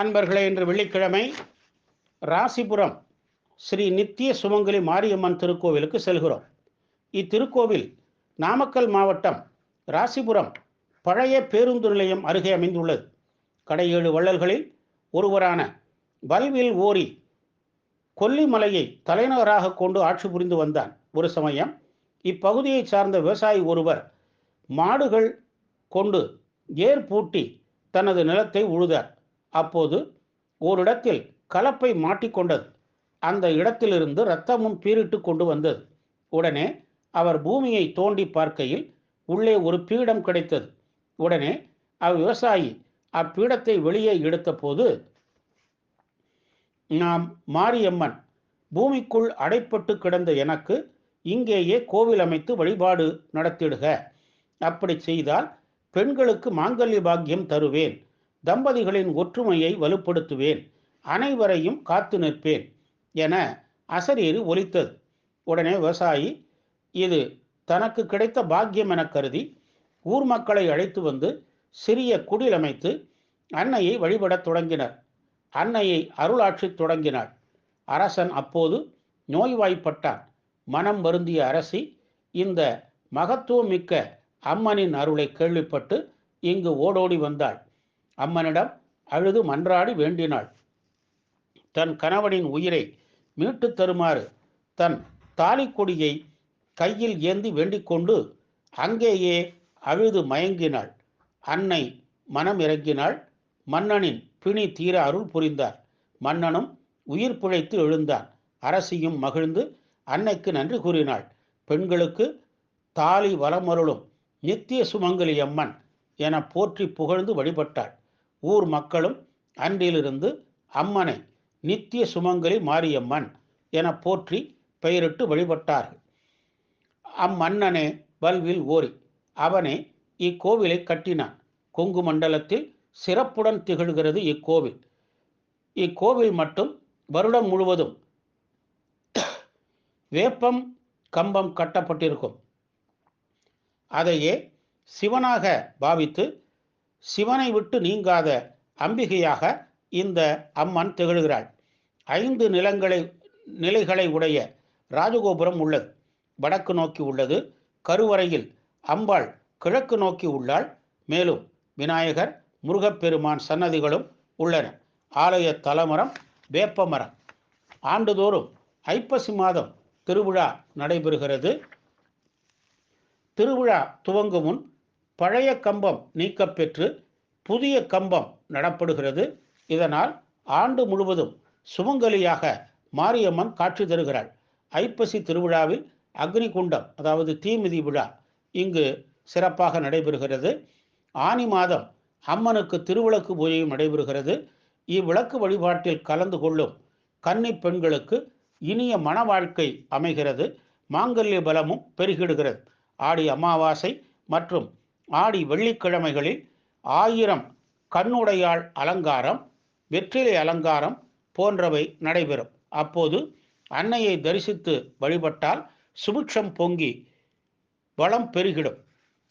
அன்பர்களே இன்று வெள்ளிக்கிழமை ராசிபுரம் ஸ்ரீ நித்திய சுமங்கலி மாரியம்மன் திருக்கோவிலுக்கு செல்கிறோம். இத்திருக்கோவில் நாமக்கல் மாவட்டம் ராசிபுரம் பழைய பேருந்து நிலையம் அருகே அமைந்துள்ளது. கடையேழு வள்ளல்களில் ஒருவரான வல்வில் ஓரி கொல்லிமலையை தலைநகராக கொண்டு ஆட்சி புரிந்து வந்தான். ஒரு சமயம் இப்பகுதியை சார்ந்த விவசாயி ஒருவர் மாடுகள் கொண்டு ஏர் பூட்டி தனது நிலத்தை உழுதார். அப்போது ஓரிடத்தில் கலப்பை மாட்டிக்கொண்டது. அந்த இடத்திலிருந்து இரத்தமும் பீரிட்டு கொண்டு வந்தது. உடனே அவர் பூமியை தோண்டி பார்க்கையில் உள்ளே ஒரு பீடம் கிடைத்தது. உடனே அவ்விவசாயி அப்பீடத்தை வெளியே எடுத்தபோது நாம் மாரியம்மன் பூமிக்குள் அடைப்பட்டு கிடந்த எனக்கு இங்கேயே கோவில் அமைத்து வழிபாடு நடத்திடுக. அப்படி செய்தால் பெண்களுக்கு மாங்கல்ய பாக்கியம் தருவேன். தம்பதிகளின் ஒற்றுமையை வலுப்படுத்துவேன். அனைவரையும் காத்து நிற்பேன் என அசரீறு ஒலித்தது. உடனே விவசாயி இது தனக்கு கிடைத்த பாக்கியம் என கருதி ஊர் மக்களை அழைத்து வந்து சிறிய குடில் அமைத்து அன்னையை வழிபடத் தொடங்கினர். அன்னையை அருளாட்சி தொடங்கினாள். அரசன் அப்போது நோய்வாய்ப்பட்டான். மனம் வருந்திய அரசி இந்த மகத்துவமிக்க அம்மனின் அருளை கேள்விப்பட்டு இங்கு ஓடோடி வந்தாள். அம்மனிடம் அழுது மன்றாடி வேண்டினாள். தன் கணவனின் உயிரை மீட்டுத் தருமாறு தன் தாலிக்கொடியை கையில் ஏந்தி வேண்டிக் கொண்டு அங்கேயே அழுது மயங்கினாள். அன்னை மனம் இறங்கினாள். மன்னனின் பிணி தீர அருள் புரிந்தார். மன்னனும் உயிர் பிழைத்து எழுந்தான். அரசியும் மகிழ்ந்து அன்னைக்கு நன்றி கூறினாள். பெண்களுக்கு தாலி வளமருளும் நித்திய சுமங்கலி அம்மன் என போற்றி புகழ்ந்து வழிபட்டாள். ஊர் மக்களும் அன்றிலிருந்து அம்மனை நித்திய சுமங்கலி மாரியம்மன் என போற்றி பெயரிட்டு வழிபட்டார்கள். அம்மன்னனே வல்வில் ஓரி. அவனே இக்கோவிலை கட்டினான். கொங்கு மண்டலத்தில் சிறப்புடன் திகழ்கிறது இக்கோவில். இக்கோவில் மட்டும் வருடம் முழுவதும் வேப்பம் கம்பம் கட்டப்பட்டிருக்கும். அதையே சிவனாக பாவித்து சிவனை விட்டு நீங்காத அம்பிகையாக இந்த அம்மன் திகழ்கிறாள். ஐந்து நிலங்களை நிலைகளை உடைய ராஜகோபுரம் உள்ளது. வடக்கு நோக்கி உள்ளது. கருவறையில் அம்பாள் கிழக்கு நோக்கி உள்ளாள். மேலும் விநாயகர் முருகப்பெருமான் சன்னதிகளும் உள்ளன. ஆலய தலமரம் வேப்பமரம். ஆண்டுதோறும் ஐப்பசி மாதம் திருவிழா நடைபெறுகிறது. திருவிழா துவங்கும் முன் பழைய கம்பம் நீக்கப்பெற்று புதிய கம்பம் நடப்படுகிறது. இதனால் ஆண்டு முழுவதும் சுமங்கலியாக மாரியம்மன் காட்சி தருகிறாள். ஐப்பசி திருவிழாவில் அக்னி குண்டம் அதாவது தீமிதி விழா இங்கு சிறப்பாக நடைபெறுகிறது. ஆனி மாதம் அம்மனுக்கு திருவிளக்கு பூஜையும் நடைபெறுகிறது. இவ்விளக்கு வழிபாட்டில் கலந்து கொள்ளும் கன்னி பெண்களுக்கு இனிய மன வாழ்க்கை அமைகிறது. மாங்கல்ய பலமும் பெருகிடுகிறது. ஆடி அமாவாசை மற்றும் ஆடி வெள்ளிக்கிழமைகளில் ஆயிரம் கண்ணுடையாள் அலங்காரம் வெற்றிலை அலங்காரம் போன்றவை நடைபெறும். அப்போது அன்னையை தரிசித்து வழிபட்டால் சுபிக்ஷம் பொங்கி வளம் பெருகிடும்.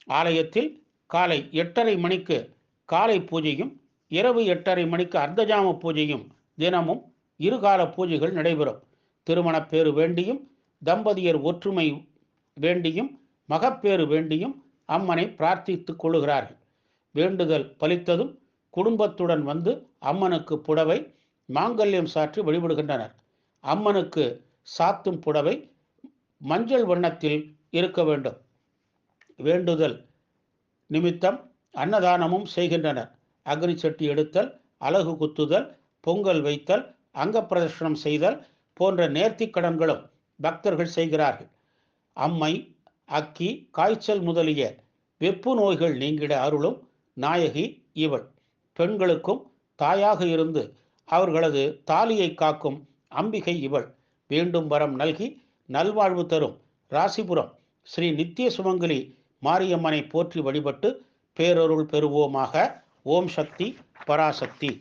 ஆலயத்தில் காலை எட்டரை மணிக்கு காலை பூஜையும் இரவு எட்டரை மணிக்கு அர்த்தஜாம பூஜையும் தினமும் இருகால பூஜைகள் நடைபெறும். திருமணப்பேறு வேண்டியும் தம்பதியர் ஒற்றுமை வேண்டியும் மகப்பேறு வேண்டியும் அம்மனை பிரார்த்தித்து கொள்ளுகிறார்கள். வேண்டுதல் பலித்ததும் குடும்பத்துடன் வந்து அம்மனுக்கு புடவை மாங்கல்யம் சாற்றி வழிபடுகின்றனர். அம்மனுக்கு சாத்தும் புடவை மஞ்சள் வண்ணத்தில் இருக்க வேண்டும். வேண்டுதல் நிமித்தம் அன்னதானமும் செய்கின்றனர். அக்னி சட்டி எடுத்தல் அலகு குத்துதல் பொங்கல் வைத்தல் அங்கப்பிரதர்ஷனம் செய்தல் போன்ற நேர்த்திக் கடன்களும் பக்தர்கள் செய்கிறார்கள். அம்மை அக்கி காய்ச்சல் முதலிய வெப்பு நோய்கள் நீங்கிட அருளும் நாயகி இவள். பெண்களுக்கும் தாயாக இருந்து அவர்களது தாலியை காக்கும் அம்பிகை இவள். வேண்டும் வரம் நல்கி நல்வாழ்வு தரும் ராசிபுரம் ஸ்ரீ நித்திய சுமங்கலி மாரியம்மனை போற்றி வழிபட்டு பேரருள் பெறுவோமாக. ஓம் சக்தி பராசக்தி.